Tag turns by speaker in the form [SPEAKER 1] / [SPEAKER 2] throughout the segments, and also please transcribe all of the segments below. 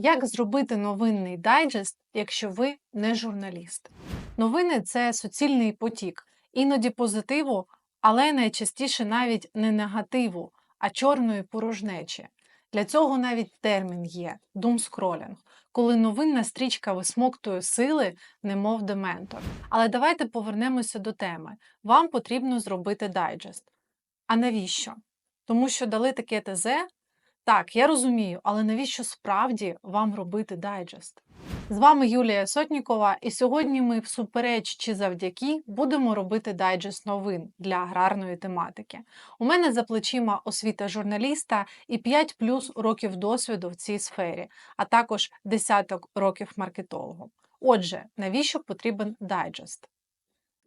[SPEAKER 1] Як зробити новинний дайджест, якщо ви не журналіст? Новини це суцільний потік, іноді позитиву, але найчастіше навіть не негативу, а чорної порожнечі. Для цього навіть термін є думскролінг, коли новинна стрічка висмоктує сили, немов дементор. Але давайте повернемося до теми. Вам потрібно зробити дайджест. А навіщо? Тому що дали таке ТЗ, так, я розумію, але навіщо справді вам робити дайджест? З вами Юлія Сотнікова, і сьогодні ми всупереч чи завдяки будемо робити дайджест новин для аграрної тематики. У мене за плечима освіта журналіста і 5 плюс років досвіду в цій сфері, а також десяток років маркетологу. Отже, навіщо потрібен дайджест?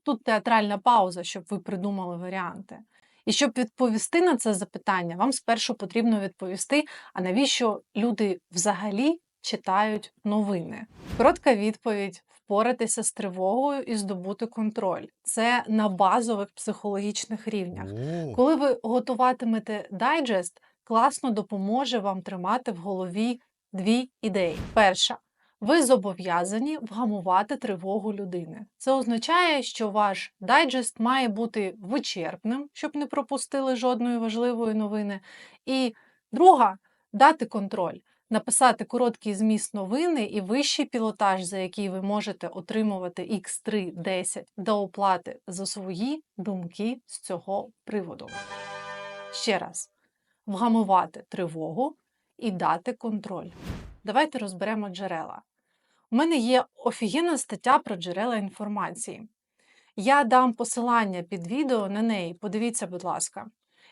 [SPEAKER 1] Тут театральна пауза, щоб ви придумали варіанти. І щоб відповісти на це запитання, вам спершу потрібно відповісти, а навіщо люди взагалі читають новини? Коротка відповідь: впоратися з тривогою і здобути контроль. Це на базових психологічних рівнях. Коли ви готуватимете дайджест, класно допоможе вам тримати в голові дві ідеї. Перша. Ви зобов'язані вгамувати тривогу людини. Це означає, що ваш дайджест має бути вичерпним, щоб не пропустили жодної важливої новини. І друга дати контроль, написати короткий зміст новини і вищий пілотаж, за який ви можете отримувати X3 10 до оплати за свої думки з цього приводу. Ще раз, вгамувати тривогу і дати контроль. Давайте розберемо джерела. У мене є офігенна стаття про джерела інформації. Я дам посилання під відео на неї, подивіться, будь ласка.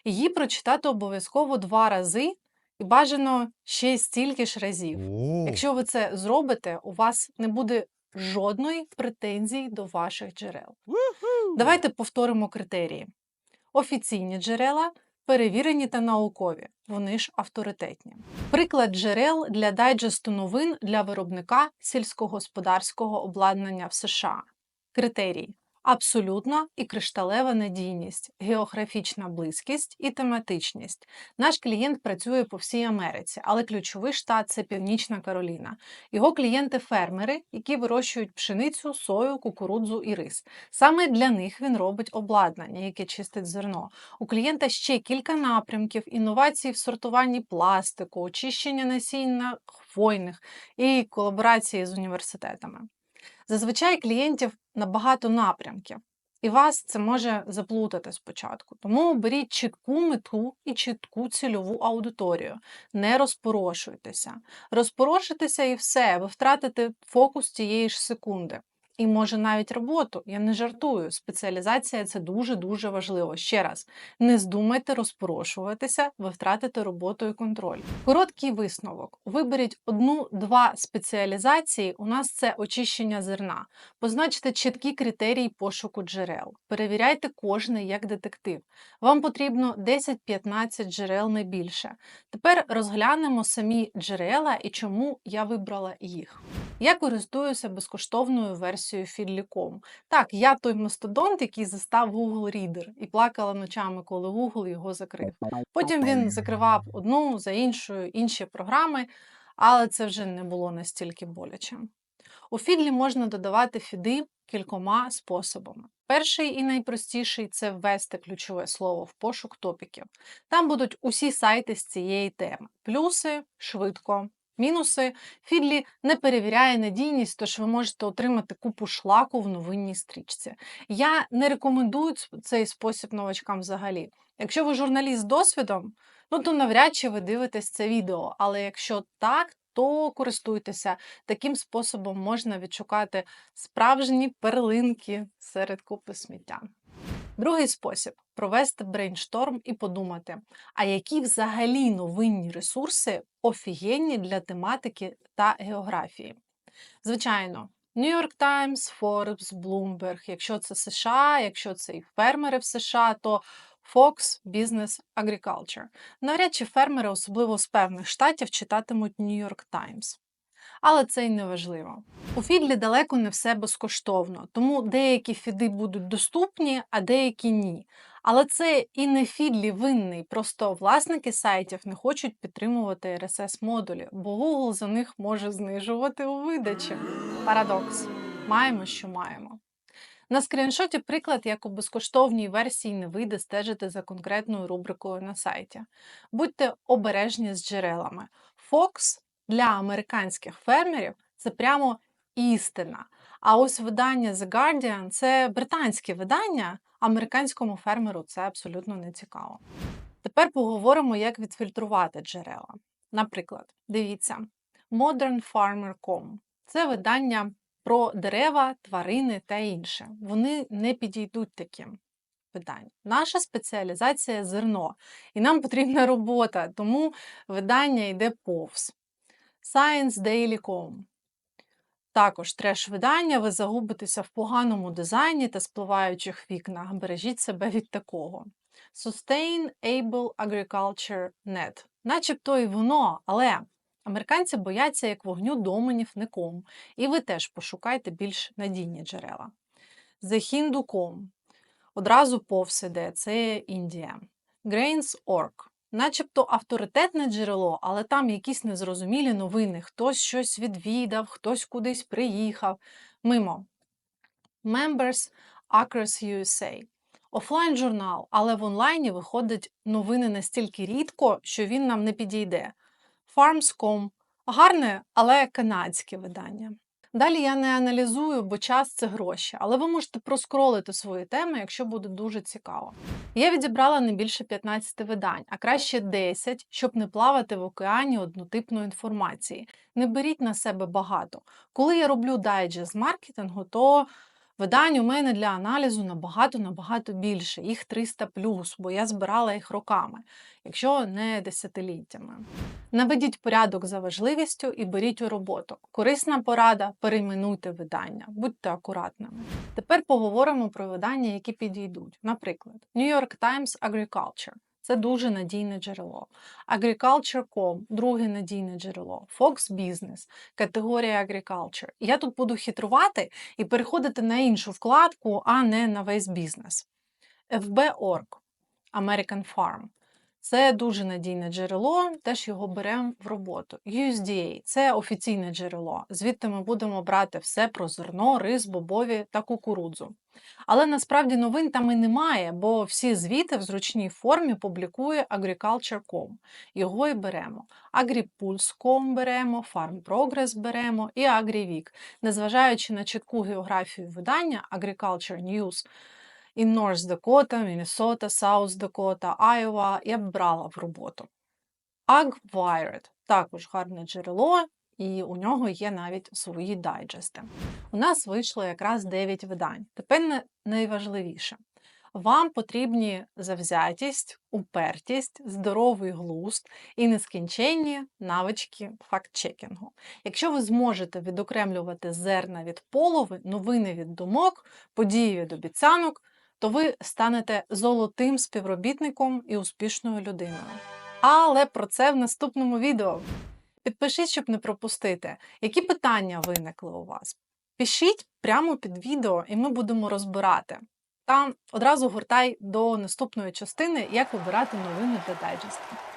[SPEAKER 1] Її прочитати обов'язково два рази і бажано ще стільки ж разів.
[SPEAKER 2] о,
[SPEAKER 1] Якщо ви це зробите, у вас не буде жодної претензії до ваших джерел. Давайте повторимо критерії: офіційні джерела, перевірені та наукові, вони ж авторитетні. Приклад джерел для дайджесту новин для виробника сільськогосподарського обладнання в США. Критерії. Абсолютна і кришталева надійність, географічна близькість і тематичність. Наш клієнт працює по всій Америці, але ключовий штат це Північна Кароліна. Його клієнти фермери, які вирощують пшеницю, сою, кукурудзу і рис. Саме для них він робить обладнання, яке чистить зерно. У клієнта ще кілька напрямків: інновації в сортуванні пластику, очищення насіння хвойних і колаборації з університетами. Зазвичай клієнтів на багато напрямків, і вас це може заплутати спочатку. Тому беріть чітку мету і чітку цільову аудиторію. Не розпорошуйтеся. Розпорошитеся і все, ви втратите фокус тієї ж секунди. І може навіть роботу. Я не жартую. Спеціалізація це дуже-дуже важливо. Ще раз, не здумайте розпорошуватися, ви втратите роботу і контроль. Короткий висновок: виберіть одну-два спеціалізації. У нас це очищення зерна. Позначте чіткі критерії пошуку джерел. Перевіряйте кожне як детектив. Вам потрібно 10-15 джерел не більше. Тепер розглянемо самі джерела і чому я вибрала їх. Я користуюся безкоштовною версією Feedly.com. Так, я той мастодонт, який застав Google Reader і плакала ночами, коли Google його закрив. Потім він закривав одну за іншою інші програми, але це вже не було настільки боляче. У Feedly можна додавати фіди кількома способами. Перший і найпростіший це ввести ключове слово в пошук топіків. Там будуть усі сайти з цієї теми. Плюси швидко. Мінуси Фідлі не перевіряє надійність, тож ви можете отримати купу шлаку в новинній стрічці. Я не рекомендую цей спосіб новачкам взагалі. Якщо ви журналіст з досвідом, ну то навряд чи ви дивитесь це відео. Але якщо так, то користуйтеся. Таким способом можна відшукати справжні перлинки серед купи сміття. Другий спосіб провести брейншторм і подумати, а які взагалі новинні ресурси офігенні для тематики та географії. Звичайно, New York Times, Forbes, Bloomberg, якщо це США, якщо це і фермери в США, то Fox Business Agriculture. Навряд чи фермери, особливо з певних штатів, читатимуть New York Times. Але це й не важливо. У Фідлі далеко не все безкоштовно, тому деякі фіди будуть доступні, а деякі ні. Але це і не Фідлі винний, просто власники сайтів не хочуть підтримувати RSS модулі, бо Google за них може знижувати у видачі. Парадокс. Маємо, що маємо. На скріншоті приклад, як у безкоштовній версії не вийде стежити за конкретною рубрикою на сайті. Будьте обережні з джерелами. Fox для американських фермерів це прямо істина. А ось видання The Guardian це британське видання, американському фермеру це абсолютно не цікаво. Тепер поговоримо, як відфільтрувати джерела. Наприклад, дивіться, modernfarmer.com – це видання про дерева, тварини та інше. Вони не підійдуть таким виданням. Наша спеціалізація зерно, і нам потрібна робота, тому видання йде повз. ScienceDaily.com також треш-видання, ви загубитеся в поганому дизайні та спливаючих вікнах. Бережіть себе від такого. Sustainable Agriculture Net. Начебто і воно, але американці бояться як вогню доменів ником. І ви теж пошукайте більш надійні джерела. TheHindu.com. Одразу повз іде, це Індія. Grains.org. Начебто авторитетне джерело, але там якісь незрозумілі новини. Хтось щось відвідав, хтось кудись приїхав. Мимо. Members Across USA. Офлайн журнал, але в онлайні виходять новини настільки рідко, що він нам не підійде. Farms.com. Гарне, але канадське видання. Далі я не аналізую, бо час це гроші, але ви можете проскролити свої теми, якщо буде дуже цікаво. Я відібрала не більше 15 видань, а краще 10, щоб не плавати в океані однотипної інформації. Не беріть на себе багато. Коли я роблю дайджест з маркетингу, то видань у мене для аналізу набагато-набагато більше, їх 300 плюс, бо я збирала їх роками, якщо не десятиліттями. Наведіть порядок за важливістю і беріть у роботу. Корисна порада, перейменуйте видання, будьте акуратними. Тепер поговоримо про видання, які підійдуть. Наприклад, New York Times Agriculture. Це дуже надійне джерело. Agriculture.com – друге надійне джерело. Fox Business, категорія Agriculture. Я тут буду хитрувати і переходити на іншу вкладку, а не на весь бізнес. FB.org – American Farm. Це дуже надійне джерело, теж його беремо в роботу. USDA це офіційне джерело. Звідти ми будемо брати все про зерно, рис, бобові та кукурудзу. Але насправді новин там і немає, бо всі звіти в зручній формі публікує Agriculture.com. Його і беремо. AgriPulse.com беремо, FarmProgress беремо і AgriWeek. Незважаючи на чітку географію видання Agriculture News – in North Dakota, Minnesota, South Dakota, Iowa я б брала в роботу. AgWired також гарне джерело, і у нього є навіть свої дайджести. У нас вийшло якраз 9 видань. Тепер найважливіше. Вам потрібні завзятість, упертість, здоровий глузд і нескінченні навички факт-чекінгу. Якщо ви зможете відокремлювати зерна від полови, новини від думок, події від обіцянок, то ви станете золотим співробітником і успішною людиною. Але про це в наступному відео. Підпишіть, щоб не пропустити, які питання виникли у вас. Пишіть прямо під відео, і ми будемо розбирати. Та одразу гуртай до наступної частини, як вибирати новини для дайджесту.